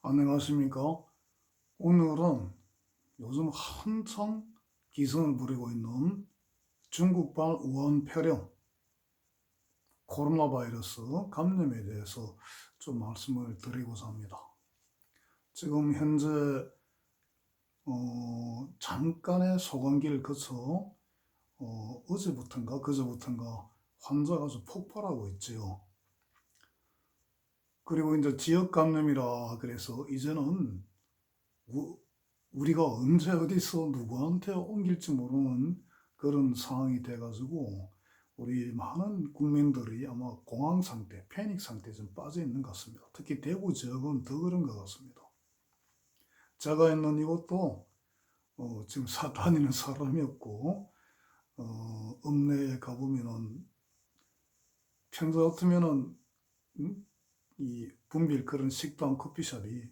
안녕하십니까? 오늘은 요즘 한창 기승을 부리고 있는 중국발 우한폐렴 코로나 바이러스 감염에 대해서 좀 말씀을 드리고자 합니다. 지금 현재 어, 잠깐의 소강기를 거쳐 어, 어제부터인가 그제부터인가 환자가 좀 폭발하고 있지요. 그리고 이제 지역 감염이라 그래서 이제는 우, 우리가 언제 어디서 누구한테 옮길지 모르는 그런 상황이 돼가지고 우리 많은 국민들이 아마 공황 상태, 패닉 상태에 좀 빠져 있는 것 같습니다. 특히 대구 지역은 더 그런 것 같습니다. 제가 있는 이곳도 어, 지금 사, 다니는 사람이 없고 어, 읍내에 가보면은 평소 같으면은 음? 이 분빌 그런 식당 커피숍이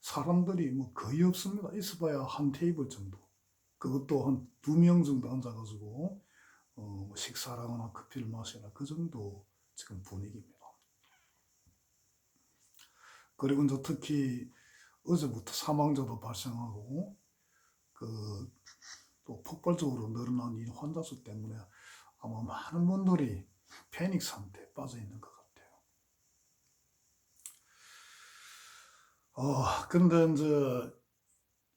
사람들이 뭐 거의 없습니다. 있어봐야 한 테이블 정도. 그것도 한 두 명 정도 앉아가지고 어, 뭐 식사를 하거나 커피를 마시나 그 정도 지금 분위기입니다. 그리고 이제 특히 어제부터 사망자도 발생하고 그 또 폭발적으로 늘어난 이 환자 수 때문에 아마 많은 분들이 패닉 상태에 빠져 있는 것 같아요. 어, 근데 이제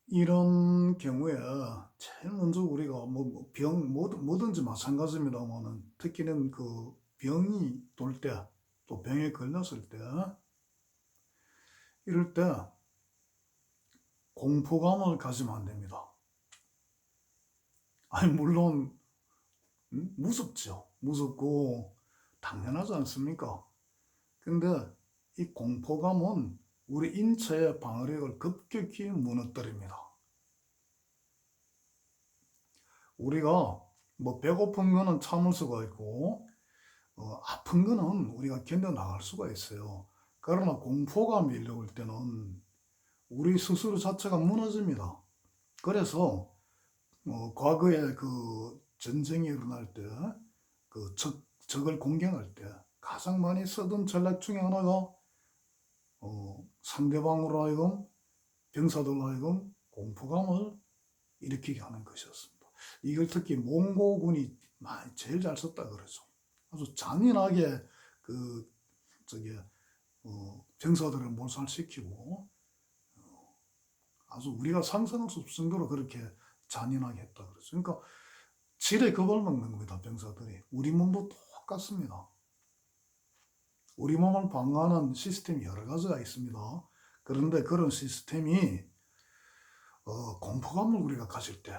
이런 경우에 제일 먼저 우리가 뭐 병 뭐든지 마찬가지입니다만은 특히는 그 병이 돌 때 또 병에 걸렸을 때 이럴 때 공포감을 가지면 안 됩니다. 아니 물론 음? 무섭죠. 무섭고 당연하지 않습니까? 근데 이 공포감은 우리 인체의 방어력을 급격히 무너뜨립니다. 우리가 뭐 배고픈 거는 참을 수가 있고 어, 아픈 거는 우리가 견뎌 나갈 수가 있어요. 그러나 공포가 밀려올 때는 우리 스스로 자체가 무너집니다. 그래서 어, 과거에 그 전쟁이 일어날 때, 그 적, 적을 공격할 때 가장 많이 쓰던 전략 중에 하나가 어, 상대방으로 하여금 병사들로 하여금 공포감을 일으키게 하는 것이었습니다. 이걸 특히 몽고군이 제일 잘 썼다 그러죠. 아주 잔인하게 그 저기 어, 병사들을 몰살시키고 어, 아주 우리가 상상할 수 없을 정도로 그렇게 잔인하게 했다 그러죠. 그러니까 질에 겁을 먹는 겁니다. 병사들이 우리 몸도 똑같습니다. 우리 몸을 방어하는 시스템이 여러 가지가 있습니다. 그런데 그런 시스템이 어, 공포감을 우리가 가질 때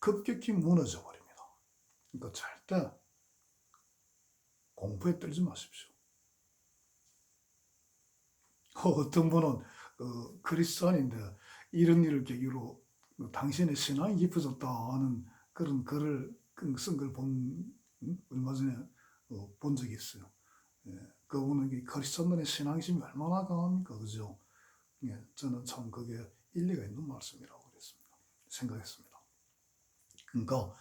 급격히 무너져 버립니다. 그러니까 절대 공포에 떨지 마십시오. 어, 어떤 분은 어, 크리스천인데 이런 일을 계기로 당신의 신앙이 깊어졌다 하는 그런 글을 쓴 걸 본 얼마 전에 어, 본 적이 있어요. 예, 그분은 이 크리스천들의 신앙심이 얼마나 강합니까, 그죠? 예, 저는 참 그게 일리가 있는 말씀이라고 그랬습니다. 생각했습니다. 그러니까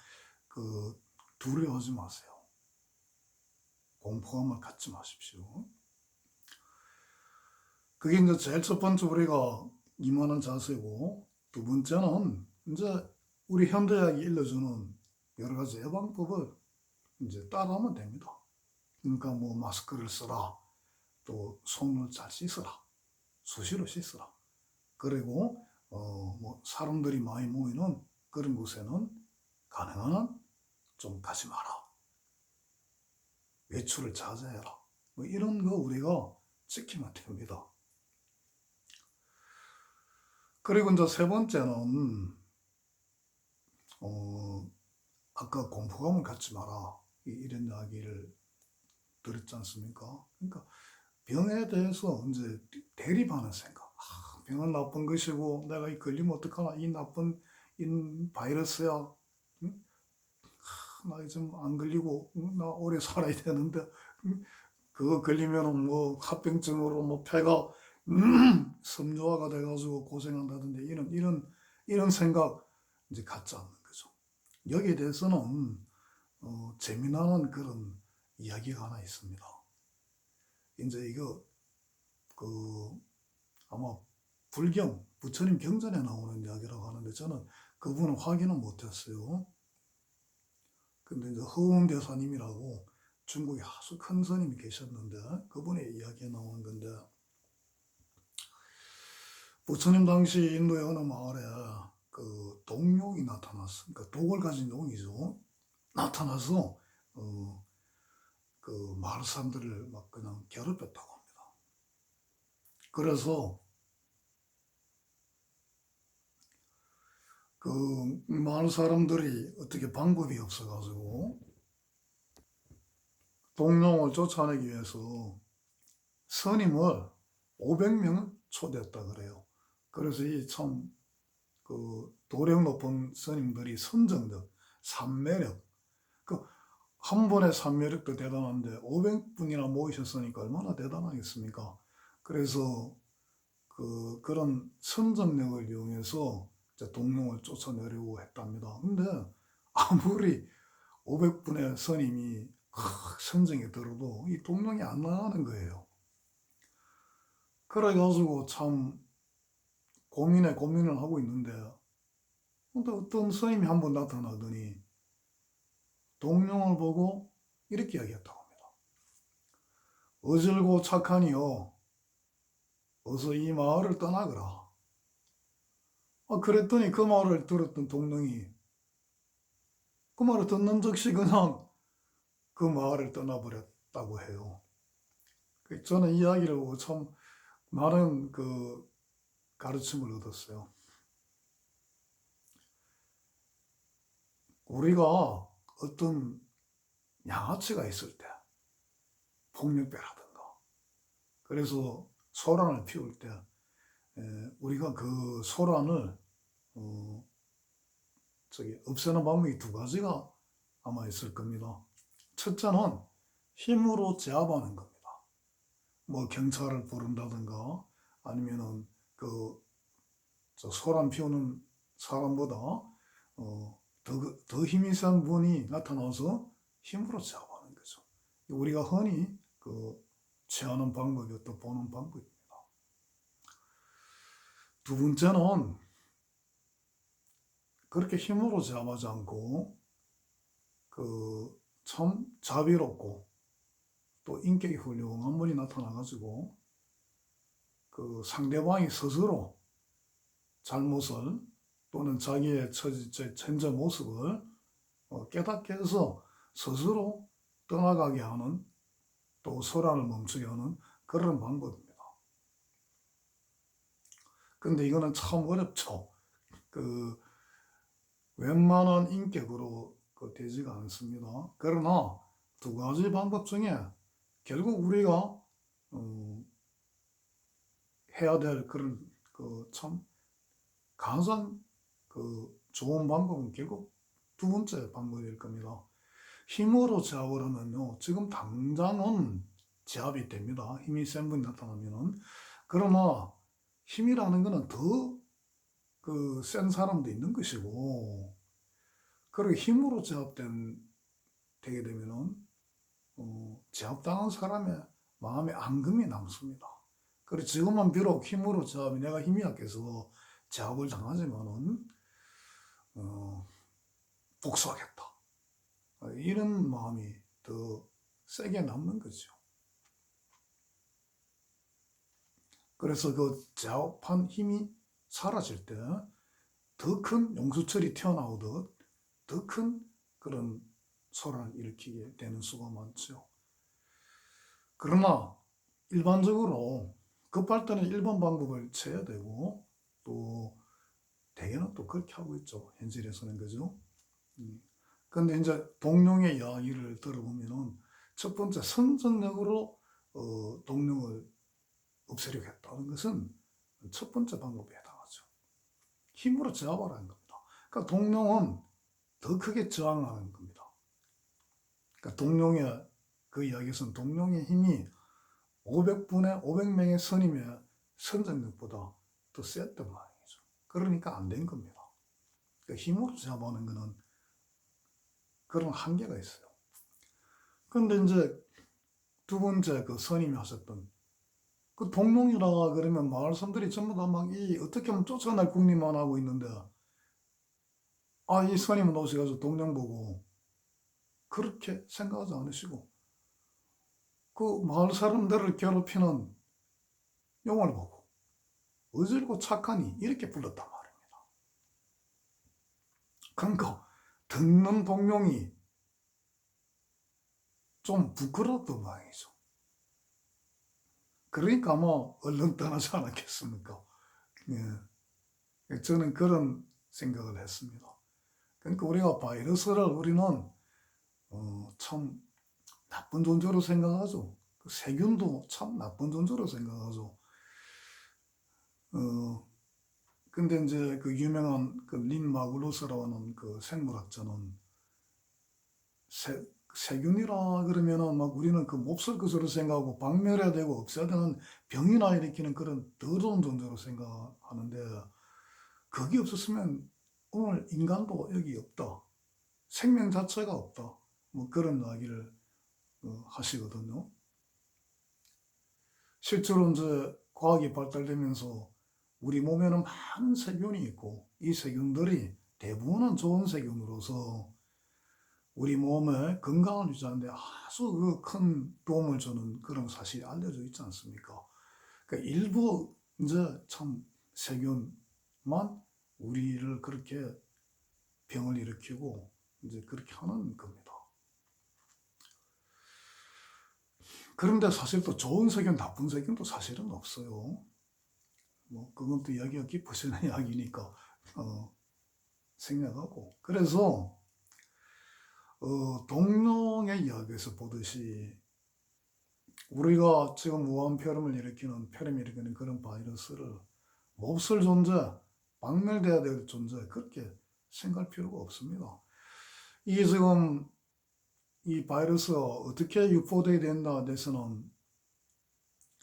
그 두려워하지 마세요. 공포감을 갖지 마십시오. 그게 이제 제일 첫 번째 우리가 임하는 자세고 두 번째는 이제 우리 현대학이 일러주는 여러 가지 예방법을 이제 따라하면 됩니다. 그러니까 뭐 마스크를 쓰라, 또 손을 잘 씻어라, 수시로 씻어라. 그리고 어 뭐 사람들이 많이 모이는 그런 곳에는 가능한 한 좀 가지 마라. 외출을 자제해라. 뭐 이런 거 우리가 지키면 됩니다. 그리고 이제 세 번째는 어 아까 공포감을 갖지 마라 이- 이런 이야기를 들었지 않습니까? 그러니까 병에 대해서 이제 대립하는 생각. 아, 병은 나쁜 것이고 내가 이 걸리면 어떡하나 이 나쁜 이 바이러스야. 응? 아, 나좀안 걸리고 응? 나 오래 살아야 되는데 응? 그거 걸리면은 뭐 합병증으로 뭐 폐가 음, 섬유화가 돼가지고 고생한다던데 이런 이런 이런 생각 이제 갖지 않는 거죠. 여기에 대해서는 어, 재미나는 그런 이야기가 하나 있습니다. 이제 이거 그 아마 불경 부처님 경전에 나오는 이야기라고 하는데 저는 그분은 확인은 못했어요. 근데 이제 허운 대사님이라고 중국에 아주 큰 스님이 계셨는데 그분의 이야기에 나오는 건데 부처님 당시 인도의 어느 마을에 그 동룡이 나타났어. 그러니까 독을 가진 용이죠. 나타나서 어, 그 마을 사람들을 막 그냥 괴롭혔다고 합니다. 그래서 그 마을 사람들이 어떻게 방법이 없어가지고 동룡을 쫓아내기 위해서 스님을 500명을 초대했다 그래요. 그래서 이 참 그 도력 높은 스님들이 선정적, 삼매력, 그 한 번의 삼매력도 대단한데 500분이나 모이셨으니까 얼마나 대단하겠습니까? 그래서 그 그런 선정력을 이용해서 동룡을 쫓아내려고 했답니다. 근데 아무리 500분의 스님이 선정에 들어도 이 동룡이 안 나가는 거예요. 그래가지고 참 고민에 고민을 하고 있는데 근데 어떤 스님이 한 번 나타나더니 동룡을 보고 이렇게 이야기했다고 합니다. 어질고 착하니요. 어서 이 마을을 떠나거라. 아, 그랬더니 그 말을 들었던 동룡이 그 말을 듣는 즉시 그냥 그 마을을 떠나버렸다고 해요. 그 저는 이 이야기를 보고 참 많은 그 가르침을 얻었어요. 우리가 어떤 양아치가 있을 때, 폭력배라든가, 그래서 소란을 피울 때, 에, 우리가 그 소란을, 어, 저기, 없애는 방법이 두 가지가 아마 있을 겁니다. 첫째는 힘으로 제압하는 겁니다. 뭐 경찰을 부른다든가 아니면은 그저 소란 피우는 사람보다 어, 더, 더 힘이 센 분이 나타나서 힘으로 제압하는 거죠. 우리가 흔히 그 취하는 방법이 또 보는 방법입니다. 두 번째는 그렇게 힘으로 제압하지 않고 그 참 자비롭고 또 인격이 훌륭한 분이 나타나가지고 그 상대방이 스스로 잘못을 또는 자기의 천재 모습을 어, 깨닫게 해서 스스로 떠나가게 하는 또 소란을 멈추게 하는 그런 방법입니다. 근데 이거는 참 어렵죠. 그 웬만한 인격으로 그 되지가 않습니다. 그러나 두 가지 방법 중에 결국 우리가 어, 해야 될 그런 그 참 가장 그 좋은 방법은 결국 두 번째 방법일 겁니다. 힘으로 제압을 하면요. 지금 당장은 제압이 됩니다. 힘이 센 분이 나타나면은. 그러나 힘이라는 거는 더 그 센 사람도 있는 것이고, 그리고 힘으로 제압된, 되게 되면은, 어, 제압당한 사람의 마음에 앙금이 남습니다. 그리고 지금은 비록 힘으로 제압이 내가 힘이 약해서 제압을 당하지만은, 어, 복수하겠다. 어, 이런 마음이 더 세게 남는 거죠. 그래서 그 제압한 힘이 사라질 때 더 큰 용수철이 튀어나오듯 더 큰 그런 소란을 일으키게 되는 수가 많죠. 그러나 일반적으로 급할 때는 일반 방법을 쳐야 되고 또 대개는 또 그렇게 하고 있죠. 현실에서는 그죠. 근데 이제 동룡의 이야기를 들어보면은 첫 번째 선정력으로 어, 동룡을 없애려고 했다는 것은 첫 번째 방법에 해당하죠. 힘으로 제압하라는 겁니다. 그러니까 동룡은 더 크게 저항하는 겁니다. 그러니까 동룡의 그 이야기에서는 동룡의 힘이 500분의 500명의 선임의 선정력보다 더 셌단 말이죠. 그러니까 안 된 겁니다. 그러니까 힘으로 제압하는 것은 그런 한계가 있어요. 그런데 이제 두 번째 그 선임이 하셨던 그 동룡이라 그러면 마을 사람들이 전부 다 막 이 어떻게 하면 쫓아낼 궁리만 하고 있는데 아이 스님은 오셔가지고 동룡 보고 그렇게 생각하지 않으시고 그 마을 사람들을 괴롭히는 용을 보고 어질고 착하니 이렇게 불렀단 말입니다. 그러니까 듣는 동룡이 좀 부끄러웠던 모양이죠. 그러니까 뭐 얼른 떠나지 않았겠습니까? 예. 저는 그런 생각을 했습니다. 그러니까 우리가 바이러스를 우리는 어, 참 나쁜 존재로 생각하죠. 그 세균도 참 나쁜 존재로 생각하죠. 어, 근데 이제 그 유명한 그린 마글로스라는 그 생물학자는 세, 세균이라 그러면은 막 우리는 그 몹쓸 것으로 생각하고 박멸해야 되고 없애야 되는 병이나 일으키는 그런 더러운 존재로 생각하는데 그게 없었으면 오늘 인간도 여기 없다. 생명 자체가 없다. 뭐 그런 이야기를 어, 하시거든요. 실제로 이제 과학이 발달되면서 우리 몸에는 많은 세균이 있고 이 세균들이 대부분은 좋은 세균으로서 우리 몸의 건강을 유지하는데 아주 그 큰 도움을 주는 그런 사실이 알려져 있지 않습니까? 그러니까 일부 이제 참 세균만 우리를 그렇게 병을 일으키고 이제 그렇게 하는 겁니다. 그런데 사실 또 좋은 세균, 나쁜 세균도 사실은 없어요. 뭐 그건 또 이야기가 깊어지는 이야기니까 어, 생략하고 그래서 어, 동룡의 이야기에서 보듯이 우리가 지금 우한폐렴을 일으키는 폐렴 일으키는 그런 바이러스를 몹쓸 존재, 박멸돼야 될 존재 그렇게 생각할 필요가 없습니다. 이게 지금 이 바이러스가 어떻게 유포돼야 된다 대해서는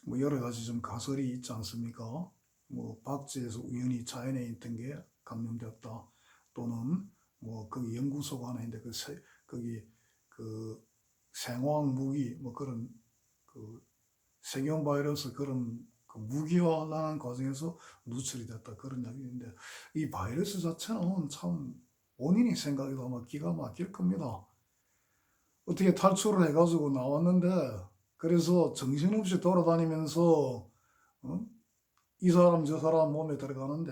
뭐 여러 가지 좀 가설이 있지 않습니까? 뭐 박쥐에서 우연히 자연에 있던 게 감염되었다 또는 뭐 그 연구소가 하나 있는데 그 세, 거기 그 생화학 무기 뭐 그런 그 세균 바이러스 그런 그 무기화하는 과정에서 누출이 됐다 그런 이야기인데 이 바이러스 자체는 참 본인이 생각해도 아마 기가 막힐 겁니다. 어떻게 탈출을 해가지고 나왔는데 그래서 정신없이 돌아다니면서 어? 이 사람 저 사람 몸에 들어가는데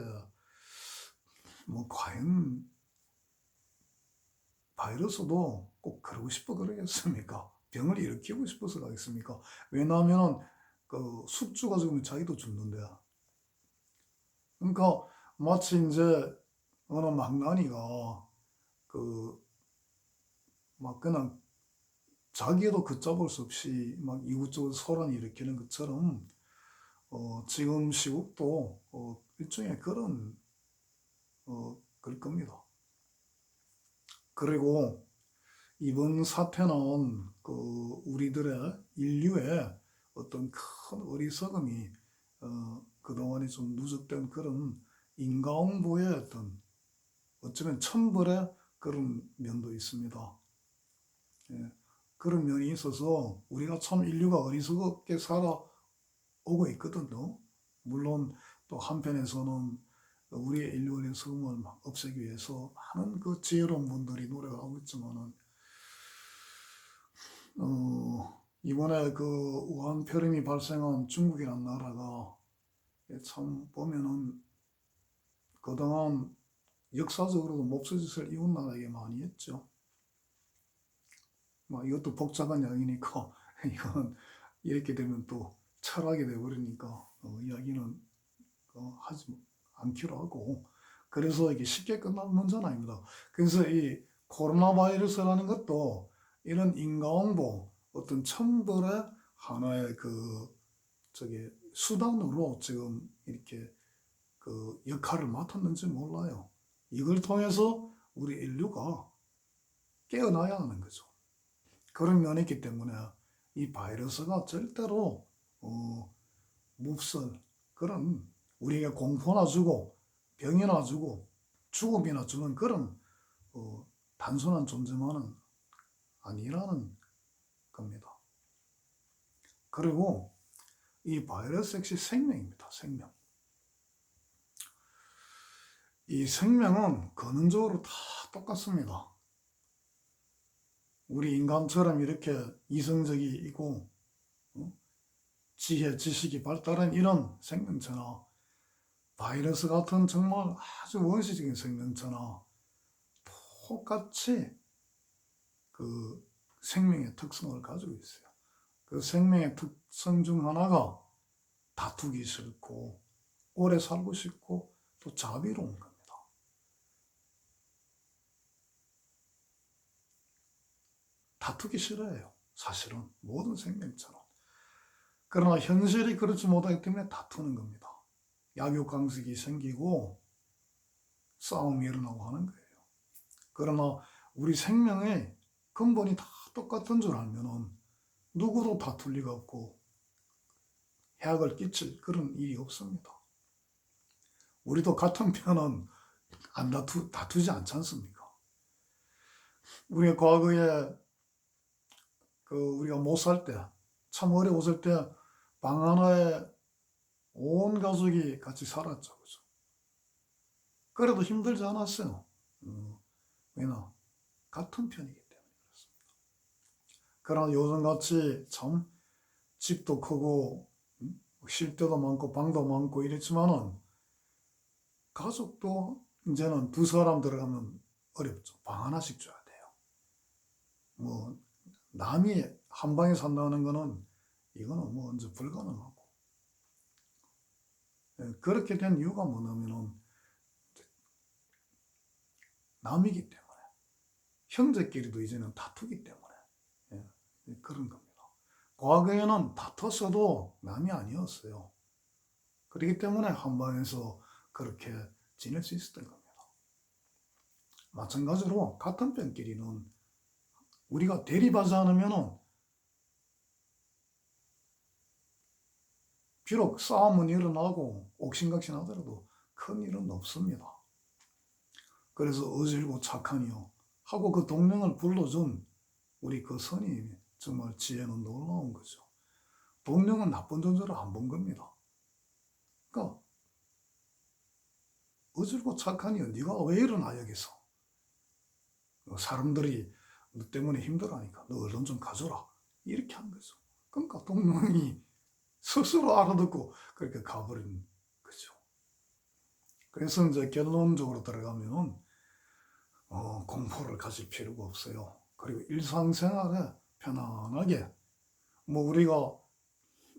뭐 과연 바이러스도 꼭 그러고 싶어 그러겠습니까? 병을 일으키고 싶어서 가겠습니까? 왜냐하면 그 숙주가 죽으면 자기도 죽는데 그러니까 마치 이제 어느 망나니가 그 막 그냥 자기도 걷잡을 수 없이 막 이곳저곳 소란을 일으키는 것처럼 어, 지금 시국도 어, 일종의 그런 어, 그럴 겁니다. 그리고 이번 사태는 그 우리들의 인류의 어떤 큰 어리석음이 어, 그동안에 좀 누적된 그런 인과응보의 어떤 어쩌면 천벌의 그런 면도 있습니다. 예, 그런 면이 있어서 우리가 참 인류가 어리석게 살아 오고 있거든요. 물론 또 한편에서는 우리의 인류의 성을 없애기 위해서 많은 그 지혜로운 분들이 노력을 하고 있지만은 어, 이번에 그 우한 폐렴이 발생한 중국이라는 나라가 참 보면은 그동안 역사적으로도 몹쓸 짓을 이웃 나라에게 많이 했죠. 뭐 이것도 복잡한 이야기니까 이건 이렇게 되면 또 철학이 되어버리니까 어, 이야기는 어, 하지 않기로 하고 그래서 이게 쉽게 끝나는 문제는 아닙니다. 그래서 이 코로나 바이러스라는 것도 이런 인과응보 어떤 천벌의 하나의 그 저기 수단으로 지금 이렇게 그 역할을 맡았는지 몰라요. 이걸 통해서 우리 인류가 깨어나야 하는 거죠. 그런 면이 있기 때문에 이 바이러스가 절대로 어, 몹쓸 그런 우리에게 공포나 주고 병이나 주고 죽음이나 주는 그런 어, 단순한 존재만은 아니라는 겁니다. 그리고 이 바이러스 역시 생명입니다. 생명. 이 생명은 근원적으로 다 똑같습니다. 우리 인간처럼 이렇게 이성적이고 어? 지혜, 지식이 발달한 이런 생명체나 바이러스 같은 정말 아주 원시적인 생명체나 똑같이 그 생명의 특성을 가지고 있어요. 그 생명의 특성 중 하나가 다투기 싫고 오래 살고 싶고 또 자비로운 겁니다. 다투기 싫어해요. 사실은 모든 생명처럼. 그러나 현실이 그렇지 못하기 때문에 다투는 겁니다. 약육 강식이 생기고 싸움이 일어나고 하는 거예요. 그러나 우리 생명의 근본이 다 똑같은 줄 알면은 누구도 다툴 리가 없고 해악을 끼칠 그런 일이 없습니다. 우리도 같은 편은 안 다투, 다투지 않지 않습니까? 우리가 과거에 그 우리가 못 살 때, 참 어려웠을 때 방 하나에 온 가족이 같이 살았죠. 그죠? 그래도 힘들지 않았어요. 음, 왜냐? 같은 편이기 때문에 그렇습니다. 그러나 요즘같이 참 집도 크고 음, 쉴 때도 많고 방도 많고 이랬지만은 가족도 이제는 두 사람 들어가면 어렵죠. 방 하나씩 줘야 돼요. 뭐 남이 한 방에 산다는 거는 이거는 뭐 언제 불가능하고 예, 그렇게 된 이유가 뭐냐면은 남이기 때문에 형제끼리도 이제는 다투기 때문에 예, 그런 겁니다. 과거에는 다퉜어도 남이 아니었어요. 그렇기 때문에 한 방에서 그렇게 지낼 수 있었던 겁니다. 마찬가지로 같은 편끼리는 우리가 대립하지 않으면 비록 싸움은 일어나고 옥신각신 하더라도 큰 일은 없습니다. 그래서 어질고 착하니요 하고 그 동맹을 불러준 우리 그 선임이 정말 지혜는 놀라운 거죠. 동맹은 나쁜 존재를 안 본 겁니다. 그러니까 어질고 착하니요 네가 왜 일어나 여기서 사람들이 너 때문에 힘들어하니까 너 얼른 좀 가져라 이렇게 한 거죠. 그러니까 동맹이 스스로 알아듣고 그렇게 가버린 거죠. 그래서 이제 결론적으로 들어가면 어, 공포를 가질 필요가 없어요. 그리고 일상생활에 편안하게 뭐 우리가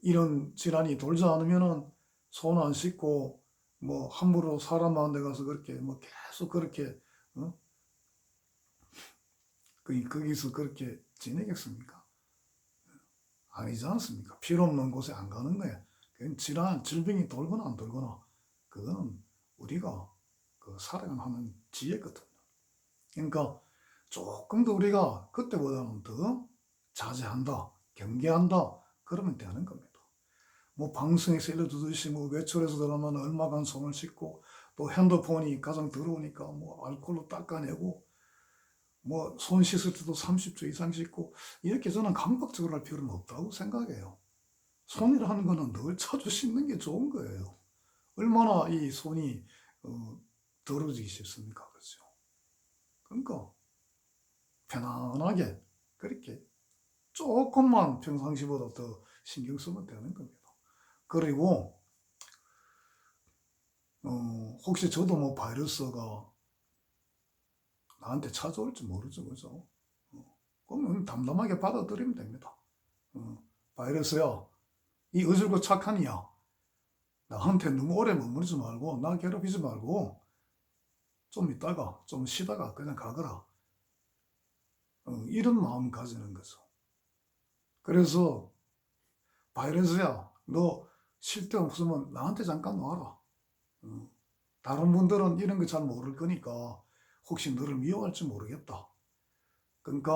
이런 질환이 돌지 않으면은 손 안 씻고 뭐 함부로 사람 많은 데 가서 그렇게 뭐 계속 그렇게 어? 그 거기서 그렇게 지내겠습니까? 아니지 않습니까? 필요 없는 곳에 안 가는. 그건 질환, 질병이 돌거나 안 돌거나 그거는 우리가 그 살아가는 지혜거든요. 그러니까 조금 더 우리가 그때보다는 더 자제한다, 경계한다 그러면 되는 겁니다. 뭐 방송에서 일러주듯이 뭐 외출해서 들어가면 얼마간 손을 씻고 또 핸드폰이 가장 더러우니까 뭐 알코올로 닦아내고 뭐 손 씻을 때도 30초 이상 씻고 이렇게 저는 강박적으로 할 필요는 없다고 생각해요. 손이라는 거는 늘 자주 씻는 게 좋은 거예요. 얼마나 이 손이 어, 더러워지기 쉽습니까? 그렇죠? 그러니까 편안하게 그렇게 조금만 평상시보다 더 신경 쓰면 되는 겁니다. 그리고 어, 혹시 저도 뭐 바이러스가 나한테 찾아올지 모르죠, 그죠? 어, 그러면 담담하게 받아들이면 됩니다. 어, 바이러스야, 이 어질고 착하니야. 나한테 너무 오래 머무르지 말고, 나 괴롭히지 말고, 좀 있다가, 좀 쉬다가 그냥 가거라. 어, 이런 마음 가지는 거죠. 그래서, 바이러스야, 너 쉴 데 없으면 나한테 잠깐 와라. 어, 다른 분들은 이런 거 잘 모를 거니까, 혹시 너를 미워할지 모르겠다. 그러니까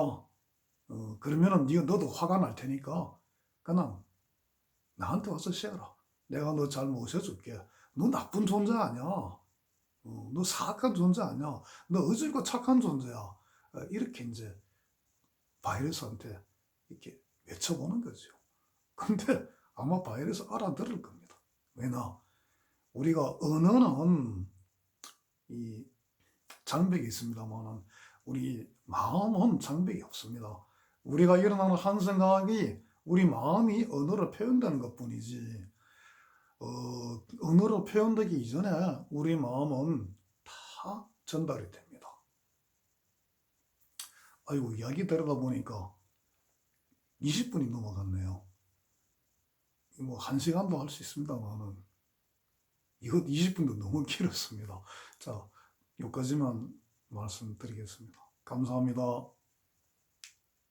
어, 그러면은 네가 너도 화가 날 테니까 그냥 나한테 와서 쉬어라. 내가 너 잘 모셔줄게. 너 나쁜 존재 아니야. 어, 너 사악한 존재 아니야. 너 어질고 착한 존재야. 어, 이렇게 이제 바이러스한테 이렇게 외쳐보는 거죠. 근데 아마 바이러스 알아들을 겁니다. 왜냐? 우리가 언어는 이 장벽이 있습니다만은 우리 마음은 장벽이 없습니다. 우리가 일어나는 한 생각이 우리 마음이 언어로 표현되는 것 뿐이지, 어, 언어로 표현되기 이전에 우리 마음은 다 전달이 됩니다. 아이고, 이야기 들으다 보니까 20분이 넘어갔네요. 뭐, 한 시간도 할 수 있습니다만은, 이것 20분도 너무 길었습니다. 자, 여기까지만 말씀드리겠습니다. 감사합니다.